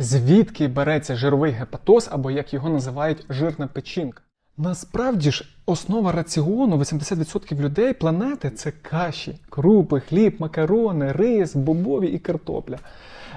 Звідки береться жировий гепатоз, або як його називають жирна печінка? Насправді ж основа раціону 80% людей планети це каші, крупи, хліб, макарони, рис, бобові і картопля.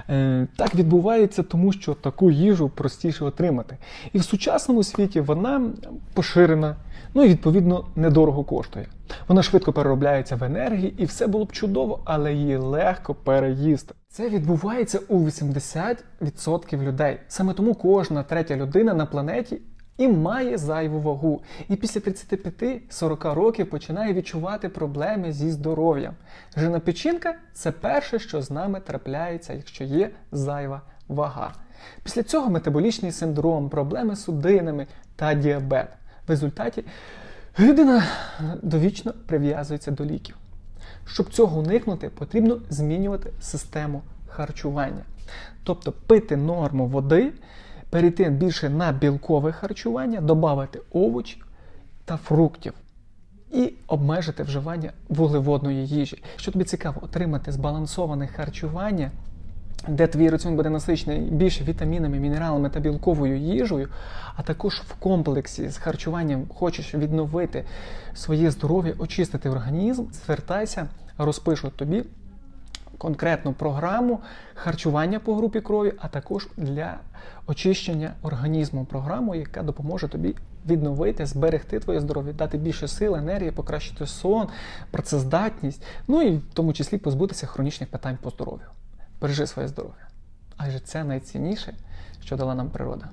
Е, так відбувається, тому що таку їжу простіше отримати. І в сучасному світі вона поширена, ну і відповідно недорого коштує. Вона швидко переробляється в енергії, і все було б чудово, але її легко переїсти. Це відбувається у 80% людей. Саме тому кожна третя людина на планеті і має зайву вагу. І після 35-40 років починає відчувати проблеми зі здоров'ям. Жирна печінка це перше, що з нами трапляється, якщо є зайва вага. Після цього метаболічний синдром, проблеми з судинами та діабет. В результаті людина довічно прив'язується до ліків. Щоб цього уникнути, потрібно змінювати систему харчування. Тобто пити норму води, перейти більше на білкове харчування, додати овочів та фруктів і обмежити вживання вуглеводної їжі. Що тобі цікаво, отримати збалансоване харчування, де твій раціон буде насичений більше вітамінами, мінералами та білковою їжею, а також в комплексі з харчуванням хочеш відновити своє здоров'я, очистити організм, звертайся, розпишу тобі конкретну програму харчування по групі крові, а також для очищення організму програму, яка допоможе тобі відновити, зберегти твоє здоров'я, дати більше сил, енергії, покращити сон, працездатність, ну і в тому числі позбутися хронічних питань по здоров'ю. Бережи своє здоров'я. Адже це найцінніше, що дала нам природа.